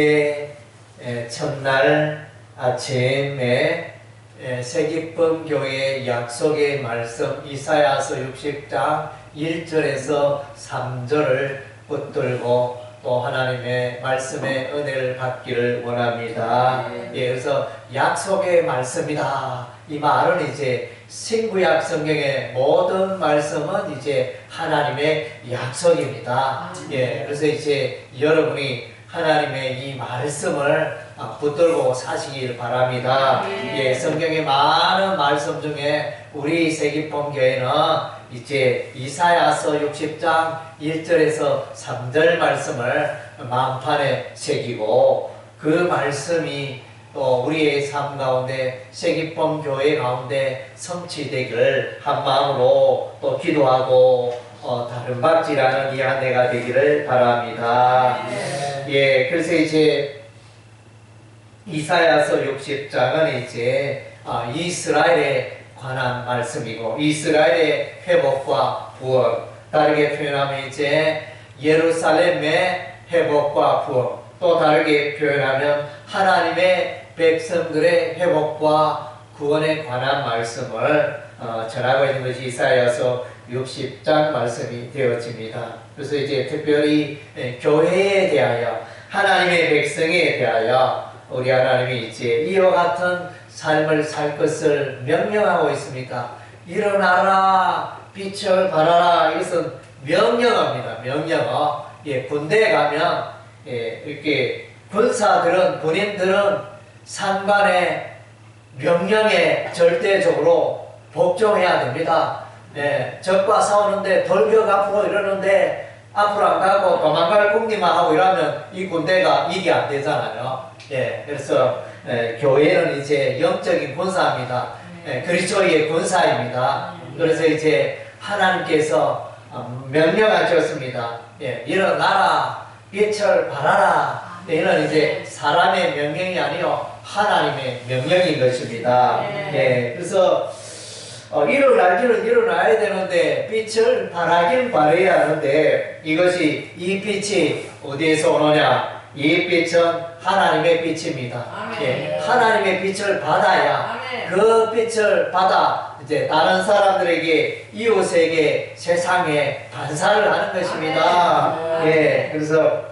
에, 첫날 아침에 에, 세기쁨 교회 약속의 말씀 이사야서 60장 1절에서 3절을 붙들고 또 하나님의 말씀의 은혜를 받기를 원합니다. 예, 그래서 약속의 말씀이다. 이 말은 이제 신구약 성경의 모든 말씀은 이제 하나님의 약속입니다. 예, 그래서 이제 여러분이 하나님의 이 말씀을 아, 붙들고 사시길 바랍니다. 예, 성경의 많은 말씀 중에 우리 세기본 교회는 이제 이사야서 60장 1절에서 3절 말씀을 마음판에 새기고 그 말씀이 또 우리의 삶 가운데 세기본 교회 가운데 성취되기를 한 마음으로 또 기도하고 어, 다른 박지라는 이 한 해가 되기를 바랍니다. 예, 그래서 이제 이사야서 60장은 이제 아, 이스라엘에 관한 말씀이고 이스라엘의 회복과 부흥 다르게 표현하면 이제 예루살렘의 회복과 부흥 또 다르게 표현하면 하나님의 백성들의 회복과 구원에 관한 말씀을 어, 전하고 있는 것이 이사야서 60장 말씀이 되어집니다. 그래서 이제 특별히 예, 교회에 대하여 하나님의 백성에 대하여 우리 하나님이 이제 이와 같은 삶을 살 것을 명령하고 있습니다. 일어나라, 빛을 발하라. 이것은 명령합니다. 명령어. 예, 군대에 가면 예, 이렇게 군사들은 군인들은 상관의 명령에 절대적으로 복종해야 됩니다. 예, 적과 싸우는데 돌격 앞으로 이러는데 앞으로 안 가고 도망갈 궁리만 하고 이러면 이 군대가 이게 안 되잖아요. 예, 그래서 예, 교회는 이제 영적인 군사입니다. 예, 그리스도의 군사입니다. 그래서 이제 하나님께서 어, 명령하셨습니다. 예, 일어나라, 빛을 발하라. 예, 이는 이제 사람의 명령이 아니요 하나님의 명령인 것입니다. 예, 그래서 어, 일어나기는 일어나야 되는데 빛을 발하긴 발해야 하는데 이것이 이 빛이 어디에서 오느냐? 이 빛은 하나님의 빛입니다. 예, 하나님의 빛을 받아야 아멘. 그 빛을 받아 이제 다른 사람들에게 이웃에게 세상에 반사를 하는 것입니다. 아멘. 예, 그래서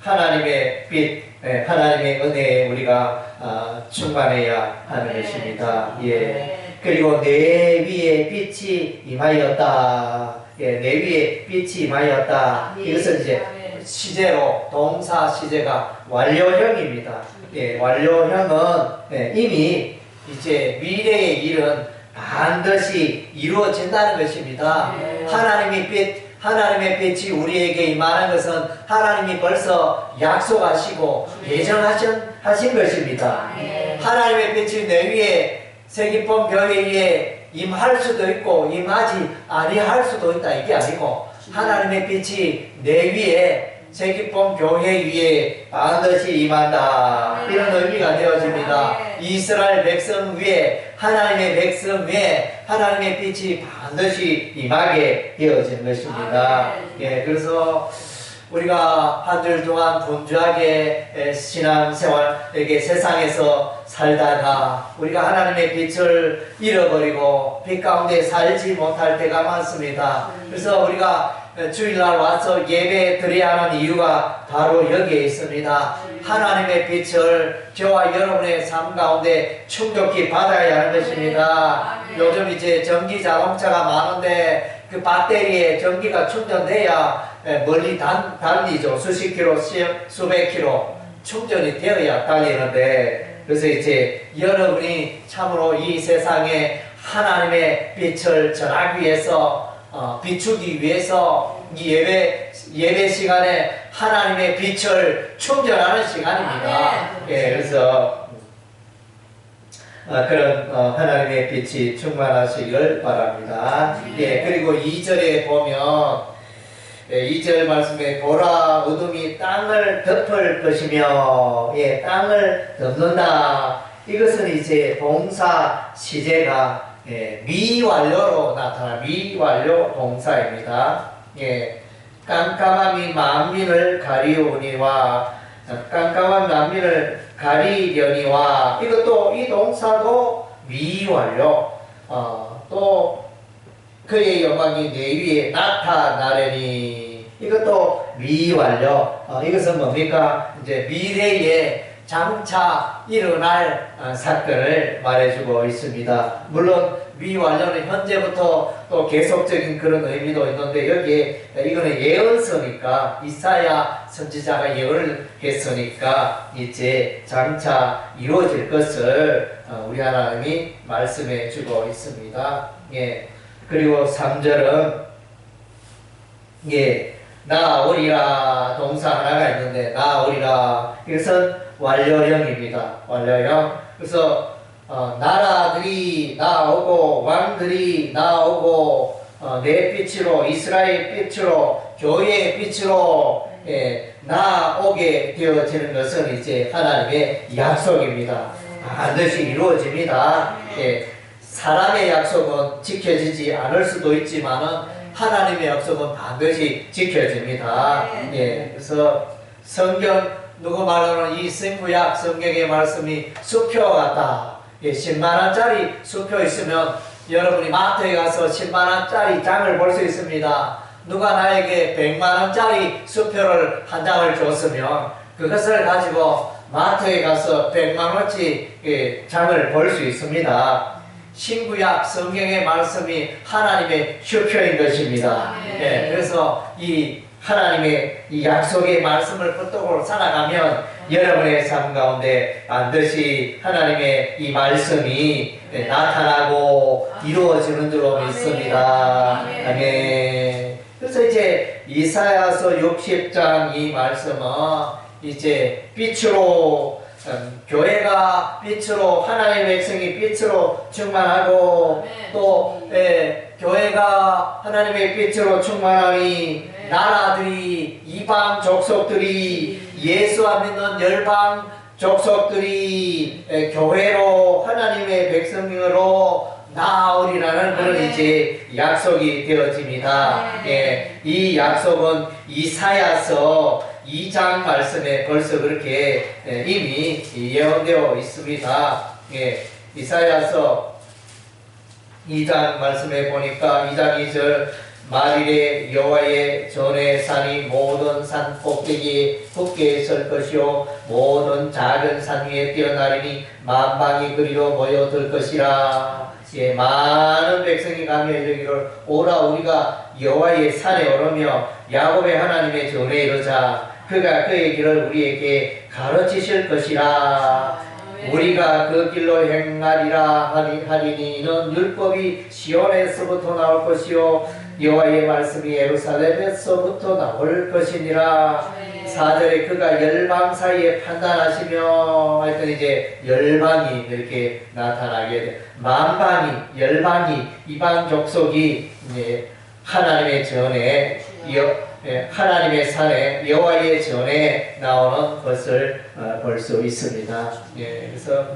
하나님의 빛, 예, 하나님의 은혜에 우리가 아, 충만해야 하는 네. 것입니다. 예. 네. 그리고 내 위에 빛이 임하였다. 예, 내 위에 빛이 임하였다. 네. 이것은 이제. 시제로 동사 시제가 완료형입니다. 예, 완료형은 예, 이미 이제 미래의 일은 반드시 이루어진다는 것입니다. 네. 하나님이 빛, 하나님의 빛이 우리에게 임하는 것은 하나님이 벌써 약속하시고 예정하신 하신 것입니다. 네. 하나님의 빛이 내 위에 세기범 교회 위에 임할 수도 있고 임하지 아니할 수도 있다 이게 아니고 하나님의 빛이 내 위에 세기범 교회 위에 반드시 임한다 이런 의미가 되어집니다. 네. 이스라엘 백성 위에 하나님의 백성 위에 하나님의 빛이 반드시 임하게 되어진 것입니다. 예, 그래서 우리가 한 주 동안 분주하게 에, 신앙생활 이렇게 세상에서 살다가 우리가 하나님의 빛을 잃어버리고 빛 가운데 살지 못할 때가 많습니다. 그래서 우리가 주일날 와서 예배 드려야 하는 이유가 바로 여기에 있습니다. 하나님의 빛을 저와 여러분의 삶 가운데 충족히 받아야 하는 것입니다. 요즘 이제 전기 자동차가 많은데 그 배터리에 전기가 충전돼야 에, 멀리 단, 달리죠. 수십 킬로, 수- 수백 킬로 충전이 되어야 달리는데 그래서 이제 여러분이 참으로 이 세상에 하나님의 빛을 전하기 위해서 어, 비추기 위해서 이 예배 예배 시간에 하나님의 빛을 충전하는 시간입니다. 아멘. 예, 그래서 아, 그런 어, 하나님의 빛이 충만하시기를 바랍니다. 예, 그리고 2절에 보면 예, 2절 말씀에 보라 어둠이 땅을 덮을 것이며 예, 땅을 덮는다. 이것은 이제 동사 시제가 예, 미완료로 나타나 미완료 동사입니다. 예, 깜깜함이 만민을 가리우니와 깜깜한 만민을 가리려니와 이것도 이 동사도 미완료. 어, 또 그의 영광이 내 위에 나타나려니. 이것도 미완료. 어, 이것은 뭡니까? 이제 미래에 장차 일어날 어, 사건을 말해주고 있습니다. 물론 미완료는 현재부터 또 계속적인 그런 의미도 있는데 여기에 이거는 예언서니까 이사야 선지자가 예언을 했으니까 이제 장차 이루어질 것을 어, 우리 하나님이 말씀해 주고 있습니다. 예. 그리고 3절은 예. 나오리라 동사 하나가 있는데 나오리라 이것은 완료형입니다. 완료형. 그래서 어, 나라들이 나오고 왕들이 나오고 어, 내 빛으로 이스라엘 빛으로 교회의 빛으로 예, 나오게 되어지는 것은 이제 하나님의 약속입니다. 반드시 이루어집니다. 예, 사람의 약속은 지켜지지 않을 수도 있지만은 하나님의 약속은 반드시 지켜집니다. 예, 그래서 성경 누구 말하는 이 생구약 성경의 말씀이 수표 같다. 예, 10만 원짜리 수표 있으면 여러분이 마트에 가서 10만 원짜리 장을 볼 수 있습니다. 누가 나에게 100만 원짜리 수표를 한 장을 줬으면 그것을 가지고 마트에 가서 100만 원치 예, 장을 볼 수 있습니다. 신구약 성경의 말씀이 하나님의 수표인 것입니다. 예, 그래서 이 하나님의 이 약속의 말씀을 붙들고 살아가면 여러분의 삶 가운데 반드시 하나님의 이 말씀이 나타나고 이루어지는 줄로 믿습니다. 아멘. 그래서 이제 이사야서 60장 이 말씀은 이제 빛으로 음, 교회가 빛으로 하나님의 백성이 빛으로 충만하고 네. 또 예, 교회가 하나님의 빛으로 충만하니 네. 나라들이 이방 족속들이 예수와 믿는 열방 족속들이 예, 교회로 하나님의 백성으로 나오리라는 그런 아멘. 이제 약속이 되어집니다. 네. 예, 이 약속은 이사야서 2장 말씀에 벌써 그렇게 예, 이미 예언되어 있습니다. 예, 이사야서 2장 말씀에 보니까 2장 2절 말일에 여호와의 전에 산이 모든 산 꼭대기에 굳게 설 것이요 모든 작은 산 위에 뛰어나리니 만방이 그리로 모여들 것이라. 예, 많은 백성이 이르기를 오라 우리가 여호와의 산에 오르며 야곱의 하나님의 전에 이르자. 그가 그의 길을 우리에게 가르치실 것이라. 우리가 그 길로 행하리라 하리, 하리니 이는 율법이 시온에서부터 나올 것이요 여호와의 말씀이 예루살렘에서부터 나올 것이니라 사절에 그가 열방 사이에 판단하시며 하여튼 이제 열방이 이렇게 나타나게 돼 만방이 열방이 이방 족속이 이제 하나님의 전에 여, 예, 하나님의 산에 여호와의 전에 나오는 것을 어, 볼수 있습니다. 예, 그래서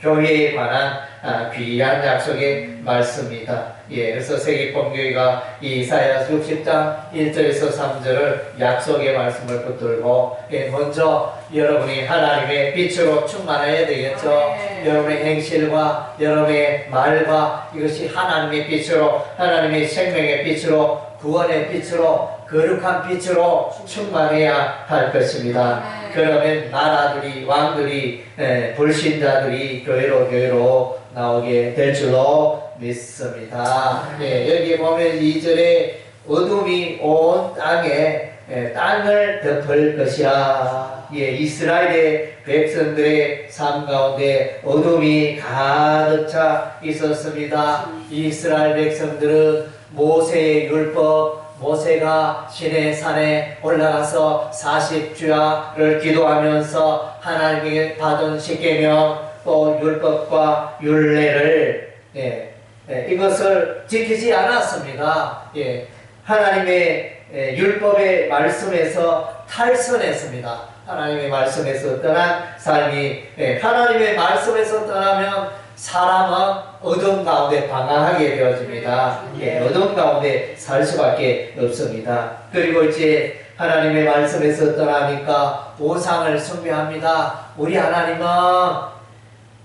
교회에 관한 아, 귀한 약속의 말씀입니다. 예, 그래서 세계pon교회가 이사야 60장 1절에서 3절을 약속의 말씀을 붙들고 예, 먼저 여러분이 하나님의 빛으로 충만해야 되겠죠. 네. 여러분의 행실과 여러분의 말과 이것이 하나님의 빛으로 하나님의 생명의 빛으로 구원의 빛으로 거룩한 빛으로 충만해야 할 것입니다. 네. 그러면 나라들이 왕들이 예, 불신자들이 교회로 교회로 나오게 될 줄로 믿습니다. 예, 여기 보면 2절에 어둠이 온 땅에 예, 땅을 덮을 것이라. 예, 이스라엘의 백성들의 삶 가운데 어둠이 가득 차 있었습니다. 이스라엘 백성들은 모세의 율법 모세가 신의 산에 올라가서 40주야를 기도하면서 하나님께 받은 십계명 또 율법과 율례를 예, 예, 이것을 지키지 않았습니다. 예, 하나님의 예, 율법의 말씀에서 탈선했습니다. 하나님의 말씀에서 떠난 삶이 예, 하나님의 말씀에서 떠나면 사람은 어둠 가운데 방황하게 되어집니다. 예, 어둠 가운데 살 수밖에 없습니다. 그리고 이제 하나님의 말씀에서 떠나니까 우상을 숭배합니다. 우리 하나님은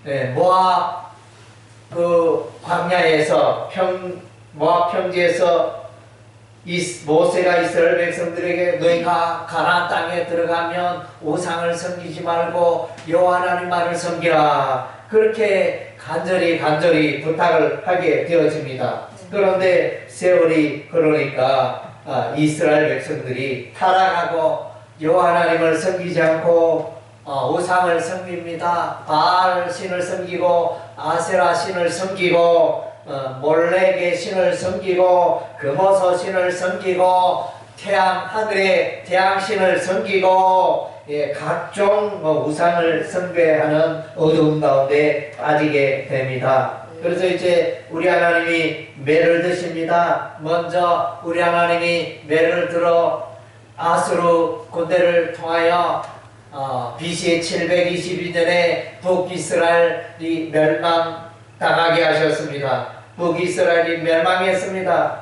예, 모압 그 광야에서 평 모압 평지에서 이 모세가 이스라엘 백성들에게 너희가 가나안 땅에 들어가면 우상을 섬기지 말고 여호와 하나님 말을 섬기라 그렇게 간절히 간절히 부탁을 하게 되어집니다. 그런데 세월이 아, 이스라엘 백성들이 타락하고 여호와 하나님을 섬기지 않고 어, 우상을 섬깁니다. 바알 신을 섬기고 아세라 신을 섬기고 어, 몰렉의 신을 섬기고 금오소 신을 섬기고 태양 하늘의 태양 신을 섬기고 예, 각종 뭐 우상을 숭배하는 어두운 가운데 빠지게 됩니다. 그래서 이제 우리 하나님이 매를 드십니다. 먼저 우리 하나님이 매를 들어 아수르 군대를 통하여 어, BC 722년에 북이스라엘이 멸망당하게 하셨습니다. 북이스라엘이 멸망했습니다.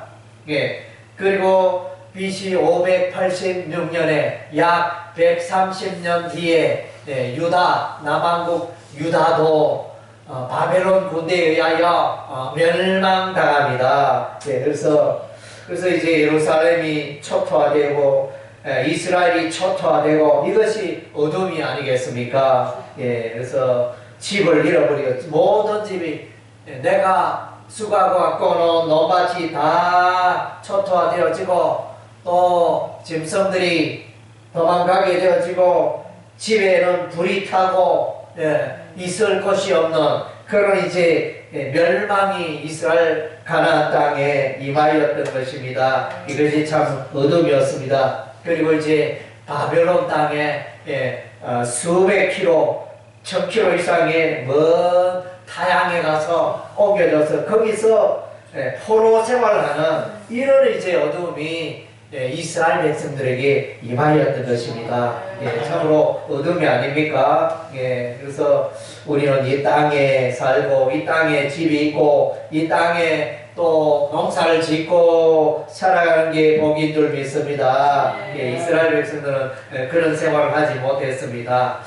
예. 그리고 BC 586년에 약 130년 뒤에 예, 유다 남한국 유다도 어, 바벨론 군대에 의하여 어, 멸망당합니다. 예, 그래서 그래서 이제 예루살렘이 초토화되고 예, 이스라엘이 초토화되고 이것이 어둠이 아니겠습니까? 예, 그래서 집을 잃어버리고 모든 집이 예, 내가 수고하고 갖고 온 논밭이 다 초토화되어지고 또 짐승들이 도망가게 되어지고 집에는 불이 타고 예, 있을 곳이 없는 그런 이제 예, 멸망이 이스라엘 가나안 땅에 임하였던 것입니다. 이것이 참 어둠이었습니다. 그리고 이제 바벨론 땅에 예, 어, 수백 킬로, 천 킬로 이상의 먼 타양에 가서 옮겨져서 거기서 예, 포로 생활하는 이런 이제 어둠이 예, 이스라엘 백성들에게 임하였던 것입니다. 예, 참으로 어둠이 아닙니까? 예, 그래서 우리는 이 땅에 살고 이 땅에 집이 있고 이 땅에 또 농사를 짓고 살아가는 게 복인 줄 믿습니다. 예, 이스라엘 백성들은 예, 그런 생활을 하지 못했습니다.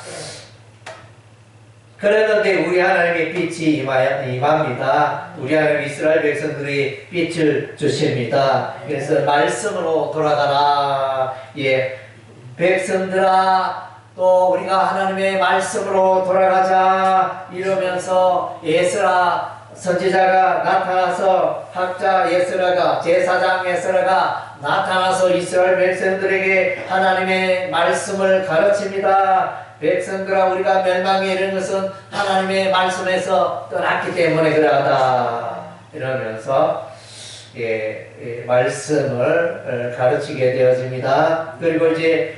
그랬는데 우리 하나님의 빛이 임합니다. 우리 하나님 이스라엘 백성들이 빛을 주십니다. 그래서 말씀으로 돌아가라. 예, 백성들아 또 우리가 하나님의 말씀으로 돌아가자 이러면서 예스라 선지자가 나타나서 학자 예스라가 제사장 예스라가 나타나서 이스라엘 백성들에게 하나님의 말씀을 가르칩니다. 백성들아 우리가 멸망에 이르는 것은 하나님의 말씀에서 떠났기 때문에 그러하다 이러면서 예, 예, 말씀을 어, 가르치게 되어집니다. 그리고 이제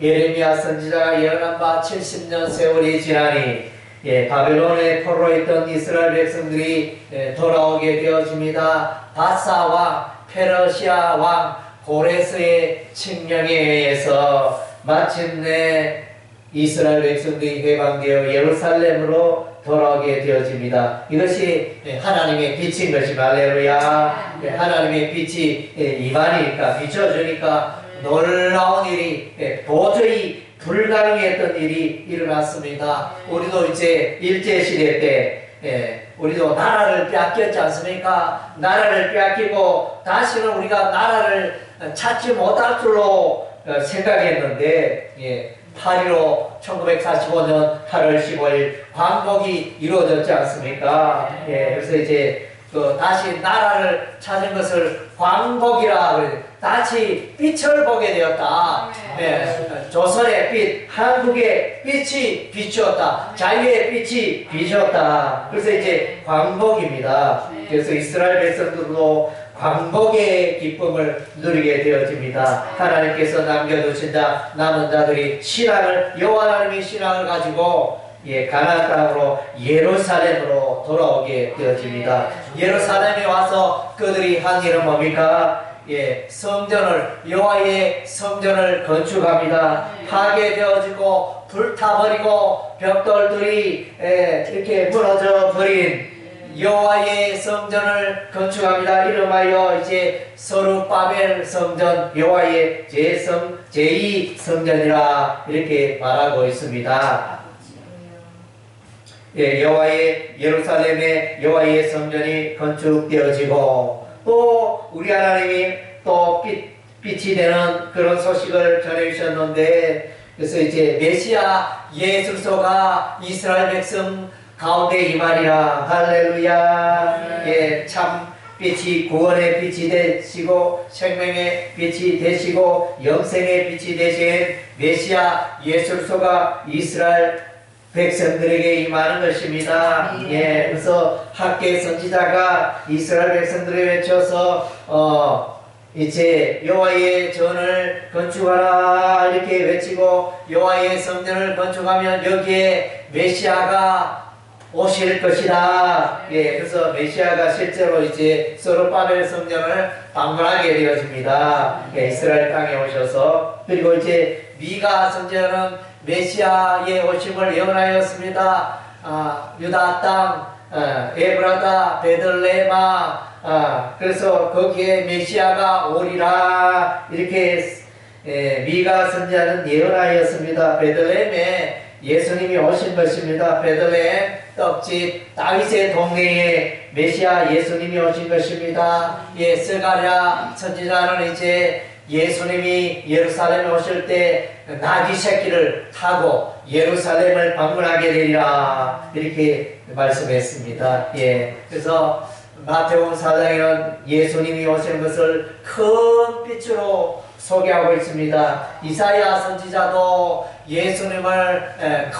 예레미야 선지자가 예언한 바 70년 세월이 지나니 예, 바벨론에 포로 있던 이스라엘 백성들이 예, 돌아오게 되어집니다. 바사 왕, 페르시아 왕, 고레스의 칙령에 의해서 마침내 이스라엘 백성들이 해방되어 예루살렘으로 돌아오게 되어집니다. 이것이 예, 하나님의 빛인 것입니다. 할렐루야. 예, 하나님의 빛이 예, 임하니까 비춰주니까 놀라운 일이 예, 도저히 불가능했던 일이 일어났습니다. 우리도 이제 일제 시대 때 예, 우리도 나라를 빼앗겼지 않습니까? 나라를 빼앗기고 다시는 우리가 나라를 찾지 못할 줄로 어, 생각했는데 예, 8.15 1945년 8월 15일 광복이 이루어졌지 않습니까? 예, 그래서 이제 그 다시 나라를 찾은 것을 광복이라 그래 다시 빛을 보게 되었다. 예, 조선의 빛, 한국의 빛이 비추었다. 자유의 빛이 비추었다. 그래서 이제 광복입니다. 그래서 이스라엘 백성들도 광복의 기쁨을 누리게 되어집니다. 하나님께서 남겨두신 자 남은 자들이 신앙을 여호와 하나님의 신앙을 가지고 예, 가나안 땅으로 예루살렘으로 돌아오게 되어집니다. 예루살렘에 와서 그들이 한 일은 뭡니까? 예, 성전을 여호와의 성전을 건축합니다. 파괴되어지고 불타버리고 벽돌들이 예, 이렇게 무너져 버린 여호와의 성전을 건축합니다. 이름하여 이제 서루바벨 성전 여호와의 제성 제2 성전이라 이렇게 말하고 있습니다. 예, 여호와의 예루살렘의 여호와의 성전이 건축되어지고 또 우리 하나님이 또 빛, 빛이 되는 그런 소식을 전해주셨는데 그래서 이제 메시아 예수소가 이스라엘 백성 가운데 임하리라. 할렐루야. 예, 참 빛이 구원의 빛이 되시고 생명의 빛이 되시고 영생의 빛이 되신 메시아 예수소가 이스라엘 백성들에게 임하는 것입니다. 예, 그래서 학계 선지자가 이스라엘 백성들에 외쳐서 어 이제 여호와의 전을 건축하라 이렇게 외치고 여호와의 성전을 건축하면 여기에 메시아가 오실 것이다. 예, 그래서 메시아가 실제로 이제 소르바벨 성전을 방문하게 되어집니다. 예, 이스라엘 땅에 오셔서 그리고 이제 미가 성전은 메시아의 오심을 예언하였습니다. 아, 유다 땅, 아, 에브라다, 베들레마, 아, 그래서 거기에 메시아가 오리라 이렇게 예, 미가 선지자는 예언하였습니다. 베들레헴에 예수님이 오신 것입니다. 베들레헴 떡집 다윗의 동네에 메시아 예수님이 오신 것입니다. 예, 스가랴 선지자는 이제 예수님이 예루살렘에 오실 때 나귀 새끼를 타고 예루살렘을 방문하게 되리라 이렇게 말씀했습니다. 예, 그래서 마태복음 4장에는 예수님이 오시는 것을 큰 빛으로 소개하고 있습니다. 이사야 선지자도 예수님을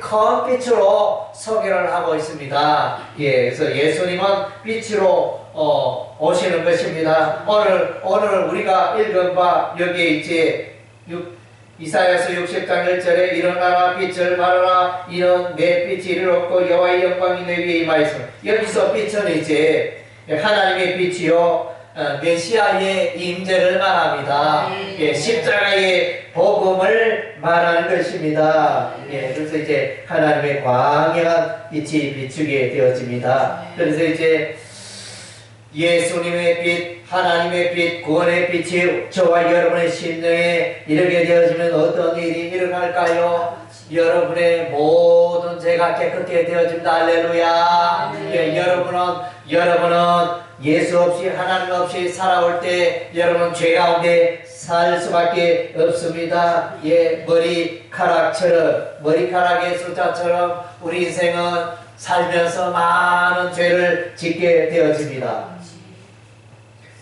큰 빛으로 소개를 하고 있습니다. 예, 그래서 예수님은 빛으로 어, 오시는 것입니다. 오늘 오늘 우리가 읽은 바 여기에 이제 육, 이사야서 60장 1절에 일어나라 빛을 발하라 이는 내 빛이 이르렀고 여호와의 영광이 내 위에 임하였으며 여기서 빛은 이제 하나님의 빛이요 어, 메시아의 임재를 말합니다. 예, 십자가의 복음을 말하는 것입니다. 예, 그래서 이제 하나님의 광야한 빛이 비추게 되어집니다. 그래서 이제 예수님의 빛, 하나님의 빛, 구원의 빛이 저와 여러분의 심령에 이르게 되어지면 어떤 일이 일어날까요? 여러분의 모든 죄가 깨끗게 되어집니다. 할렐루야. 예, 여러분은 여러분은 예수 없이 하나님 없이 살아올 때 여러분 죄 가운데 살 수밖에 없습니다. 예, 머리카락처럼 머리카락의 숫자처럼 우리 인생은 살면서 많은 죄를 짓게 되어집니다.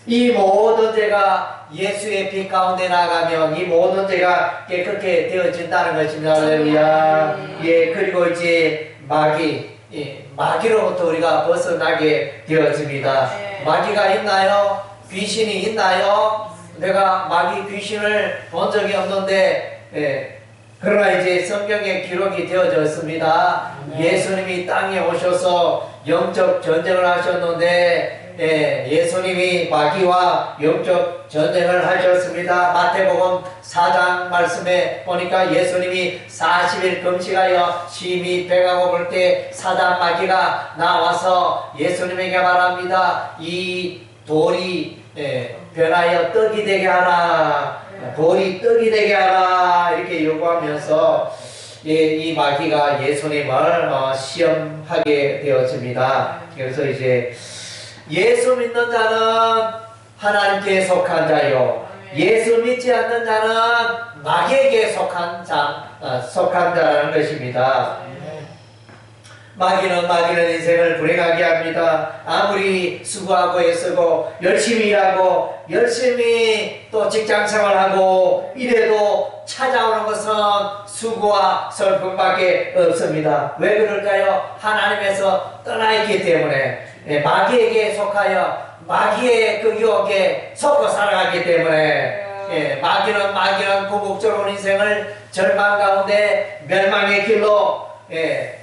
이 모든 죄가 예수의 빛 가운데 나가면 이 모든 죄가 깨끗게 되어진다는 것입니다. 할렐루야. 예, 그리고 이제 마귀, 예, 마귀로부터 우리가 벗어나게 되어집니다. 마귀가 있나요? 귀신이 있나요? 내가 마귀 귀신을 본 적이 없는데, 예, 그러나 이제 성경에 기록이 되어졌습니다. 예수님이 땅에 오셔서 영적 전쟁을 하셨는데, 예, 예수님이 마귀와 영적 전쟁을 하셨습니다. 마태복음 4장 말씀에 보니까 예수님이 40일 금식하여 심히 배가 고플 때 사단 마귀가 나와서 예수님에게 말합니다. 이 돌이 예, 변하여 떡이 되게 하라. 돌이 떡이 되게 하라. 이렇게 요구하면서 예, 이 마귀가 예수님을 어, 시험하게 되어집니다. 그래서 이제 예수 믿는 자는 하나님께 속한 자요. 예수 믿지 않는 자는 마귀에게 속한 자, 어, 속한 자라는 것입니다. 마귀는 마귀는 인생을 불행하게 합니다. 아무리 수고하고 애쓰고 열심히 일하고 열심히 또 직장 생활하고 이래도 찾아오는 것은 수고와 슬픔밖에 없습니다. 왜 그럴까요? 하나님에서 떠나 있기 때문에 예, 마귀에게 속하여 마귀의 그 유혹에 속고 살아가기 때문에 예, 마귀는 마귀는 궁극적으로 인생을 절망 가운데 멸망의 길로 예,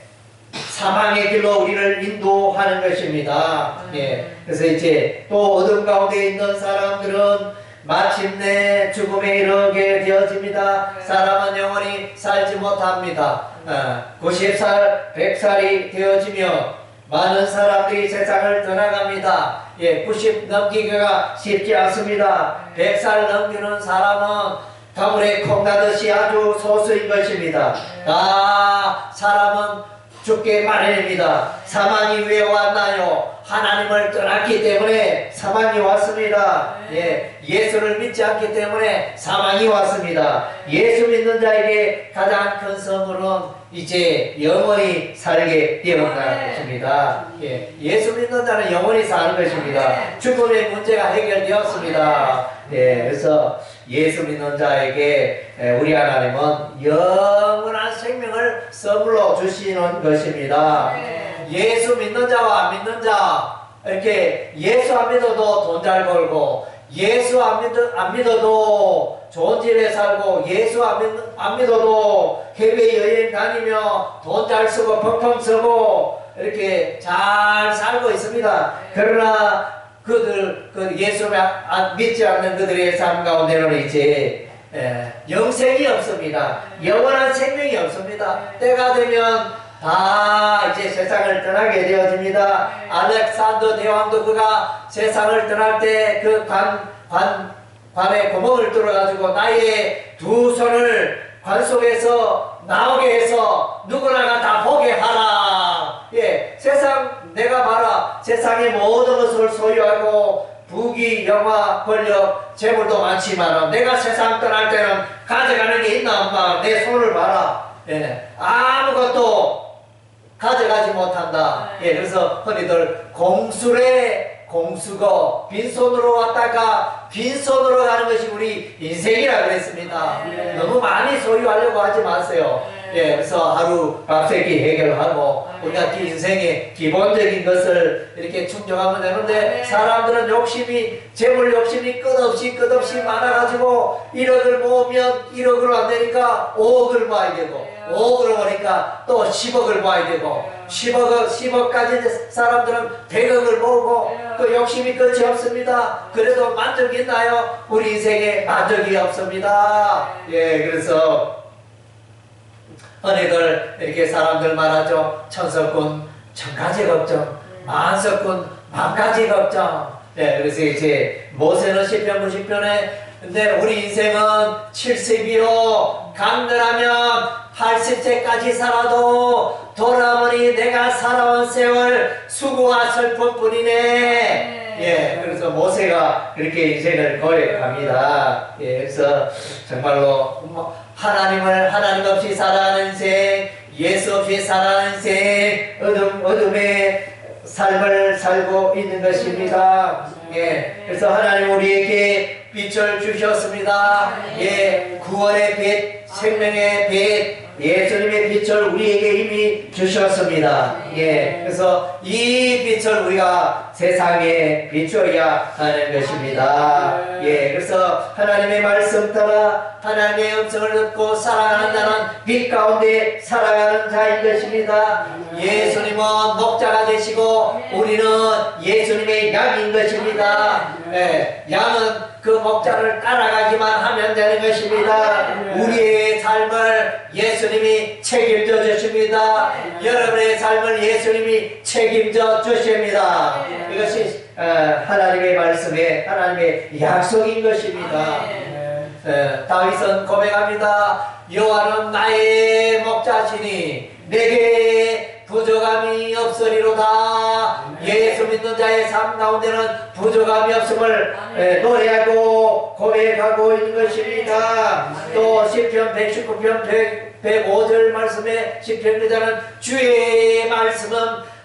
사망의 길로 우리를 인도하는 것입니다. 예, 그래서 이제 또 어둠 가운데 있는 사람들은 마침내 죽음에 이르게 되어집니다. 네. 사람은 영원히 살지 못합니다. 어, 90살, 100살이 되어지며 많은 사람들이 세상을 떠나갑니다. 예, 90 넘기기가 쉽지 않습니다. 100살 넘기는 사람은 가물에 콩나듯이 아주 소수인 것입니다. 다 사람은 죽게 마련입니다. 사망이 왜 왔나요? 하나님을 떠났기 때문에 사망이 왔습니다. 예, 예수를 믿지 않기 때문에 사망이 왔습니다. 예수 믿는 자에게 가장 큰 선물은 이제 영원히 살게 되었다는 것입니다. 예, 예수 믿는 자는 영원히 사는 것입니다. 죽음의 문제가 해결되었습니다. 예, 그래서 예수 믿는 자에게 에, 우리 하나님은 영원한 생명을 선물로 주시는 것입니다. 예수 믿는 자와 안 믿는 자 이렇게 예수 안 믿어도 돈 잘 벌고 예수 안, 믿어, 안 믿어도 좋은 집에 살고 예수 안, 믿, 안 믿어도 해외 여행 다니며 돈 잘 쓰고 펑펑 쓰고 이렇게 잘 살고 있습니다. 그러나 그들 그 예수를 안- 믿지 않는 그들의 삶 가운데는 이제 예, 영생이 없습니다. 영원한 생명이 없습니다. 때가 되면 다 이제 세상을 떠나게 되어집니다. 알렉산더 대왕도 그가 세상을 떠날 때 그 관, 관, 관에 구멍을 뚫어가지고 나의 두 손을 관 속에서 나오게 해서 누구나가 다 보게 하라. 예, 세상 내가 봐라. 세상의 모든 것을 소유하고 부귀, 영화, 권력, 재물도 많지만 내가 세상 떠날 때는 가져가는 게 있나 없나 내 손을 봐라. 예, 아무것도 가져가지 못한다. 예, 그래서 흔히들 공술에 공수고 빈손으로 왔다가 빈손으로 가는 것이 우리 인생이라 그랬습니다. 네. 너무 많이 소유하려고 하지 마세요. 예, 그래서 하루 밥세끼 해결하고 우리가 인생의 기본적인 것을 이렇게 충족하면 되는데 네. 사람들은 욕심이 재물 욕심이 끝없이 끝없이 많아가지고 1억을 모으면 1억으로 안 되니까 5억을 모아야 되고 5억을 모으니까 또 10억을 모아야 되고 10억, 10억까지 사람들은 100억을 모으고 그 욕심이 끝이 없습니다. 그래도 만족이 있나요? 우리 인생에 만족이 없습니다. 예, 그래서 흔히들 이렇게 사람들 말하죠. 천석군 천가지 걱정, 만석군 만가지 걱정. 네, 그래서 이제 모세는 시편 90편에 근데 우리 인생은 70이요 강렬하면 80세까지 살아도 돌아보니 내가 살아온 세월 수고와 슬픔뿐이네. 예, 그래서 모세가 그렇게 인생을 고백합니다. 예, 그래서 정말로 뭐 하나님을 하나님 없이 살아가는 인생, 예수 없이 살아가는 인생, 어둠 어둠의 삶을 살고 있는 것입니다. 예, 그래서 하나님 우리에게 빛을 주셨습니다. 예, 구원의 빛, 생명의 빛, 예수님의 빛을 우리에게 이미 주셨습니다. 예, 그래서 이 빛을 우리가 세상에 비춰야 하는 것입니다. 예, 그래서 하나님의 말씀 따라 하나님의 음성을 듣고 살아가는 자는 빛 가운데 살아가는 자인 것입니다. 예수님은 목자가 되시고 우리는 예수님의 양인 것입니다. 예, 양은 그 목자를 따라가기만 하면 되는 것입니다. 우리의 삶을 예수님이 책임져 주십니다. 여러분의 삶을 예수님이 책임져 주십니다. 이것이 어, 하나님의 말씀에 하나님의 약속인 것입니다. 예, 다윗은 고백합니다. 여호와는 나의 목자시니 내게 부족함이 없으리로다. 예수 믿는 자의 삶 가운데는 부족함이 없음을 예, 노래하고 고백하고 있는 것입니다. 또 시편 119편 100, 105절 말씀에 시편 기자는 주의 말씀은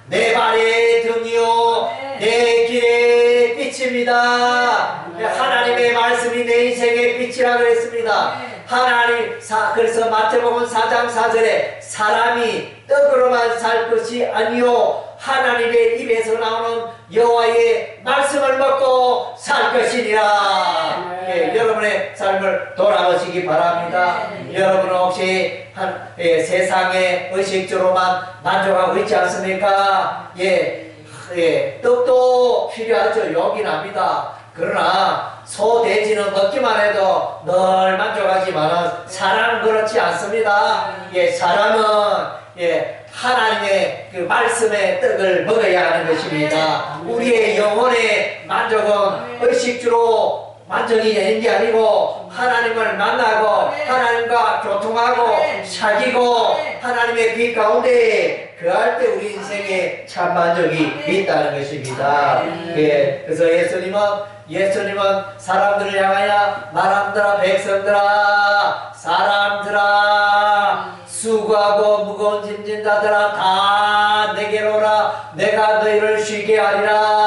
내 발의 등이요 내 길의 빛입니다. 하나님의 말씀이 내 인생의 빛이라 그랬습니다. 하나님 사, 그래서 마태복음 4장 4절에 사람이 떡으로만 살 것이 아니요 하나님의 입에서 나오는 여호와의 말씀을 먹고 살 것이니라. 예, 여러분의 삶을 돌아보시기 바랍니다. 여러분은 혹시 한, 예, 세상의 의식주로만 만족하고 있지 않습니까? 예, 예, 떡도 필요하죠. 욕이 납니다. 그러나 소 돼지는 먹기만 해도 늘 만족하지만은 사람은 그렇지 않습니다. 예, 사람은 예, 하나님의 그 말씀의 떡을 먹어야 하는 것입니다. 우리의 영혼의 만족은 의식주로 만족이 되는 게 아니고 하나님을 만나고 하나님과 교통하고 사귀고 하나님의 빛 가운데 그할 때 우리 인생에 참 만족이 있다는 것입니다. 예, 그래서 예수님은 예수님은 사람들을 향하여 말함들아 백성들아 사람들아 수고하고 무거운 짐진 자들아 다 내게로 오라. 내가 너희를 쉬게 하리라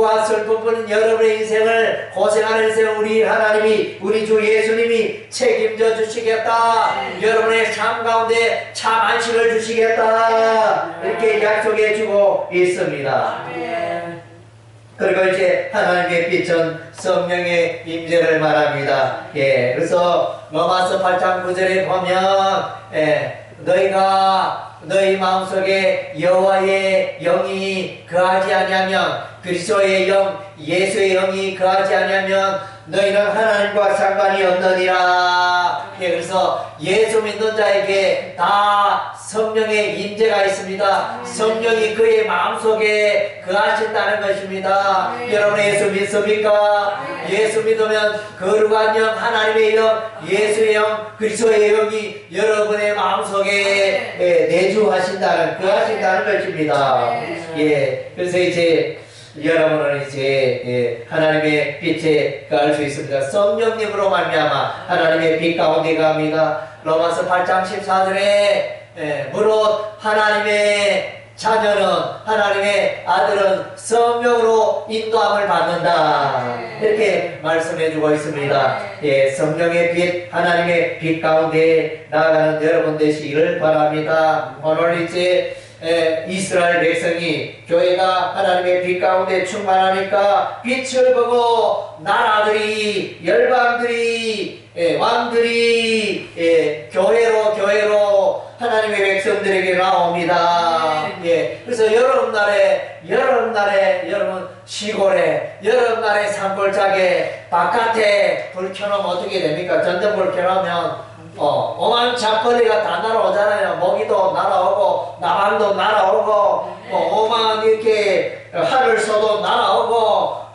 수고와 슬픔은 여러분의 인생을 고생하는 인생 우리 하나님이 우리 주 예수님이 책임져 주시겠다. 여러분의 삶 가운데 참 안식을 주시겠다. 이렇게 약속해 주고 있습니다. 그리고 이제 하나님의 빛은 성령의 임재를 말합니다. 예, 그래서 로마서 8장 9절에 보면 예, 너희가 너희 마음속에 여호와의 영이 거하지 아니하면 그리스도의 영 예수의 영이 거하지 아니하면 너희는 하나님과 상관이 없느니라. 예, 그래서 예수 믿는 자에게 다 성령의 임재가 있습니다. 성령이 그의 마음속에 거하신다는 것입니다. 여러분 예수 믿습니까? 예수 믿으면 거룩한 영, 하나님의 영, 예수의 영, 그리스도의 영이 여러분의 마음속에 예, 내주하신다는 거하신다는 것입니다. 예, 그래서 이제 여러분은 이제 예, 하나님의 빛에 가할 수 있습니다. 성령님으로 말미암아 하나님의 빛 가운데 갑니다. 로마서 8장 14절에 예, 무릇 하나님의 자녀는 하나님의 아들은 성령으로 인도함을 받는다 이렇게 말씀해 주고 있습니다. 예, 성령의 빛 하나님의 빛 가운데 나아가는 여러분 되시기를 바랍니다. 오늘 이제 에, 이스라엘 백성이 교회가 하나님의 빛 가운데 충만하니까 빛을 보고 나라들이 열방들이 예, 왕들이 예, 교회로 교회로 하나님의 백성들에게 나옵니다. 예, 그래서 여름날에 여름날에 여러분 시골에 여름날에 산골짜기에 바깥에 불 켜놓으면 어떻게 됩니까? 전등불 켜놓으면 어, 어마한 잡거리가 다 날아오잖아요. 모기도 날아오고, 나방도 날아오고, 뭐, 어마한 이렇게 하늘 쏘도 날아오고,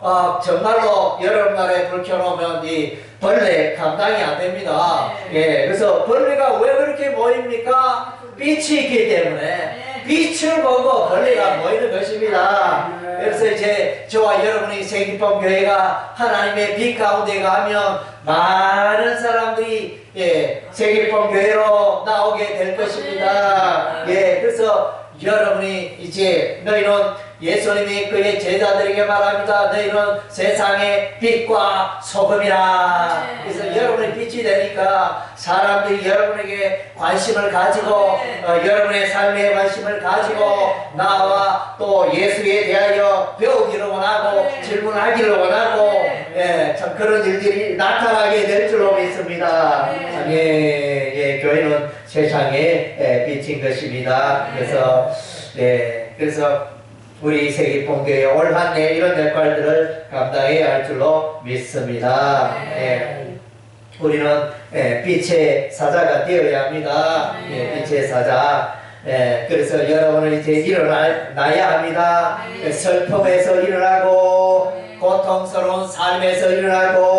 어, 정말로 여름날에 불 켜놓으면 이 벌레 감당이 안 됩니다. 예, 그래서 벌레가 왜 그렇게 모입니까? 빛이 있기 때문에. 빛을 보고 벌레가 모이는 것입니다. 그래서 이제 저와 여러분이 세기범 교회가 하나님의 빛 가운데 가면 많은 사람들이 예, 세기범 교회로 나오게 될 것입니다. 예, 그래서 여러분이 이제 너희는 예수님이 그의 제자들에게 말합니다. 너희는 세상의 빛과 소금이라. 그래서 여러분의 빛이 되니까 사람들이 여러분에게 관심을 가지고 어, 여러분의 삶에 관심을 가지고 나와 또 예수에 대하여 배우기를 원하고 질문하기를 원하고 예, 참 그런 일들이 나타나게 될 줄로 믿습니다. 참, 예, 예, 교회는 예, 빛인 것입니다. 그래서 예, 그래서 우리 세계봉교의 올 한 해 이런 역할들을 감당해야 할 줄로 믿습니다. 예. 우리는 예, 빛의 사자가 되어야 합니다. 예, 빛의 사자. 예, 그래서 여러분은 이제 일어나야 합니다. 예, 슬픔에서 일어나고, 고통스러운 삶에서 일어나고,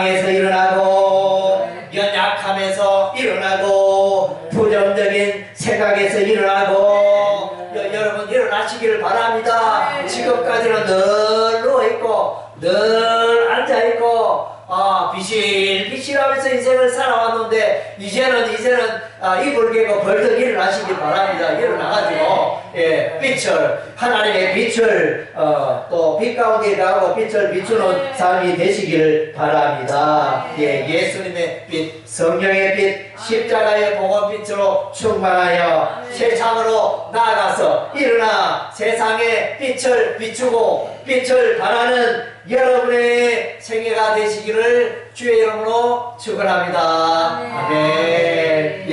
예, 난방에서 일어나고, 연약함에서 일어나고, 부정적인 생각에서 일어나고, 여, 여러분 일어나시기를 바랍니다. 지금까지는 늘 누워있고, 늘 앉아있고, 아, 비실비실하면서 인생을 살아왔는데, 이제는 이제는 아, 이불 깨고 벌떡 일어나시기 바랍니다. 일어나가지고 예, 빛을 하나님의 빛을 어, 또빛 가운데 가고 빛을 비추는 삶이 되시기를 바랍니다. 예, 예수님의 빛, 성령의 빛, 십자가의 복음 빛으로 충만하여 세상으로 나아가서 일어나 세상에 빛을 비추고 빛을 발하는 여러분의 생애가 되시기를 주의 이름으로 축원합니다. 아멘.